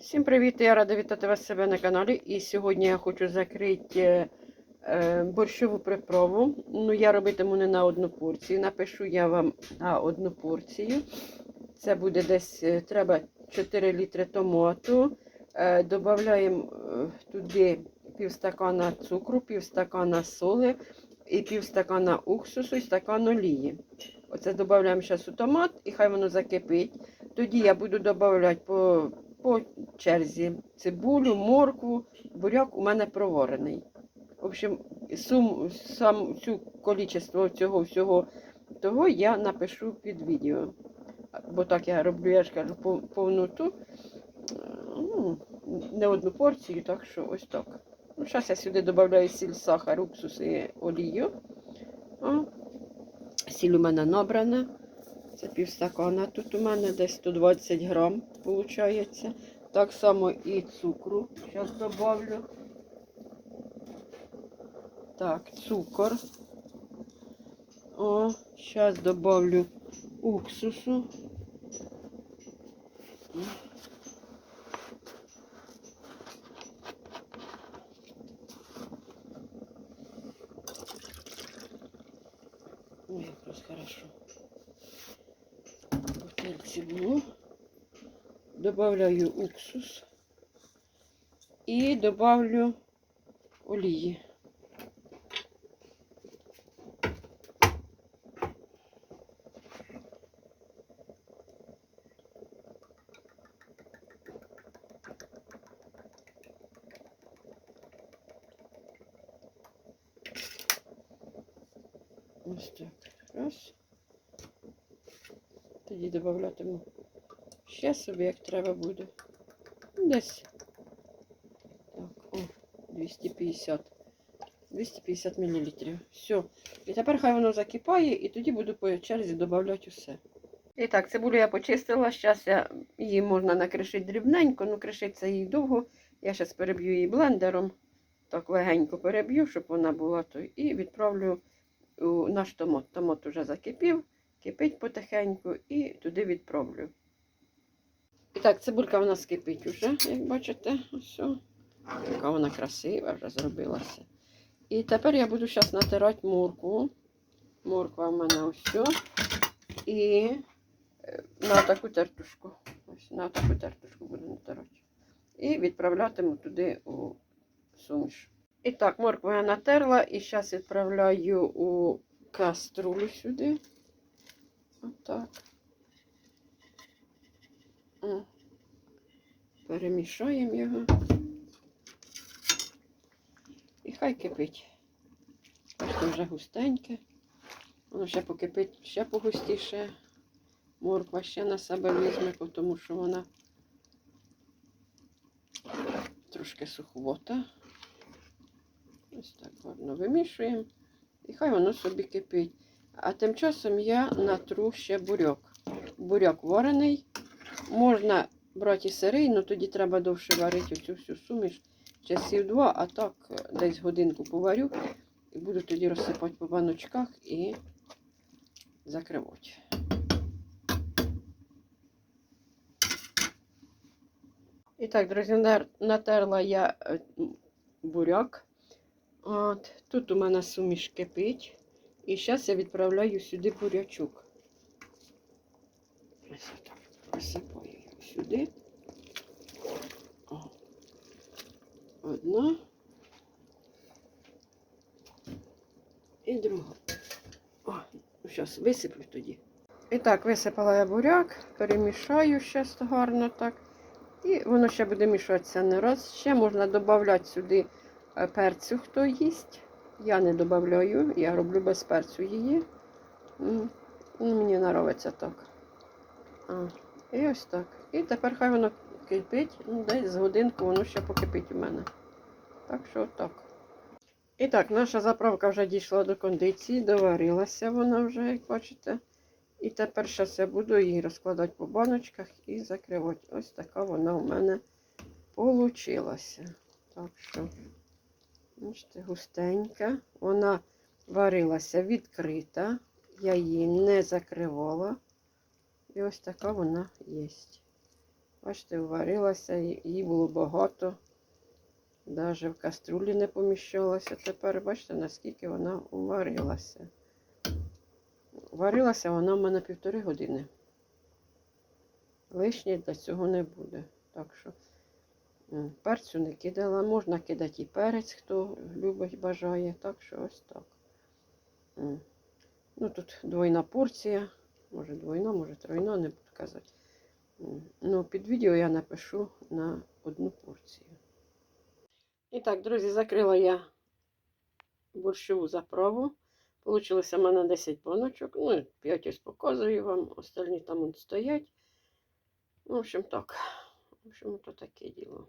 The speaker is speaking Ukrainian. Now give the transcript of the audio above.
Всім привіт! Я рада вітати вас себе на каналі. І сьогодні я хочу закрити е, е, борщову приправу. Ну, я робитиму не на одну порцію. Напишу я вам на одну порцію. Це буде десь е, треба 4 літри томату. Додаємо туди півстакана цукру, півстакана соли і півстакана уксусу і стакан олії. Оце додаємо зараз у томат і хай воно закипить. Тоді я буду додавати по по черзі цибулю, моркву, буряк у мене проварений. В общем, сум, сам цю количество цього всього того я напишу під відео. Бо так я роблю, я ж кажу, пов- повну е, ну, не одну порцію, так що ось так. Ну, зараз я сюди додаю сіль, сахар, уксус і олію. О, сіль у мене набрана. Це півстакана. Тут у мене десь 120 грам виходить. Так само і цукру. Зараз добавлю. Так, цукор. О, зараз добавлю уксусу. Ой, якраз хорошо. бутильці було. Добавляю уксус і добавлю олії. Ось так. Раз. Тоді додатиму ще собі, як треба буде. Десь. Так, о, 250. 250 мл. Все. І тепер хай воно закипає, і тоді буду по черзі додавати усе. І так, цибулю я почистила. Зараз її можна накришити дрібненько, ну кришиться її довго. Я зараз переб'ю її блендером. Так легенько переб'ю, щоб вона була то. І відправлю у наш томат. Томат уже закипів кипить потихеньку і туди відправлю. І так, цибулька в нас кипить уже, як бачите, ось. Яка вона красива вже зробилася. І тепер я буду зараз натирати моркву. Морква в мене ось. І е, на таку тертушку. Ось на таку тертушку буду натирати. І відправлятиму туди у суміш. І так, моркву я натерла і зараз відправляю у каструлю сюди. Отак. О. Перемішаємо його. І хай кипить. Бачите, вже густеньке. Воно ще покипить ще погустіше. Морква ще на себе візьме, тому що вона трошки суховата. Ось так гарно вимішуємо. І хай воно собі кипить. А тим часом я натру ще буряк. Буряк варений. Можна брати сирий, але тоді треба довше варити оцю всю суміш. Часів два, а так е, десь годинку поварю. І буду тоді розсипати по баночках і закривати. І так, друзі, натерла я е, буряк. От, тут у мене суміш кипить. І зараз я відправляю сюди бурячок. Ось так присипаю його сюди. Одна. І друга. О, ну зараз висиплю тоді. І так, висипала я буряк, перемішаю зараз гарно так. І воно ще буде мішатися не раз. Ще можна додати сюди е, перцю, хто їсть. Я не додаю, я роблю без перцю її. Мені подобається так. А, і ось так. І тепер хай воно кипить, ну, десь з годинку воно ще покипить у мене. Так що так. І так, наша заправка вже дійшла до кондиції, доварилася вона вже, як бачите. І тепер зараз я буду її розкладати по баночках і закривати. Ось така вона у мене получилася. Так що. Бачите, густенька. Вона варилася відкрита. Я її не закривала. І ось така вона є. Бачите, варилася, її було багато. Навіть в каструлі не поміщалася. Тепер бачите, наскільки вона уварилася. Варилася вона в мене півтори години. Лишнє для цього не буде. Так що перцю не кидала. Можна кидати і перець, хто любить, бажає. Так що ось так. Ну, тут двойна порція. Може двойна, може тройна, не буду казати. Ну, під відео я напишу на одну порцію. І так, друзі, закрила я борщову заправу. Получилося в мене 10 баночок. Ну, 5 ось показую вам, остальні там стоять. Ну, в общем, так. В общем, то таке діло.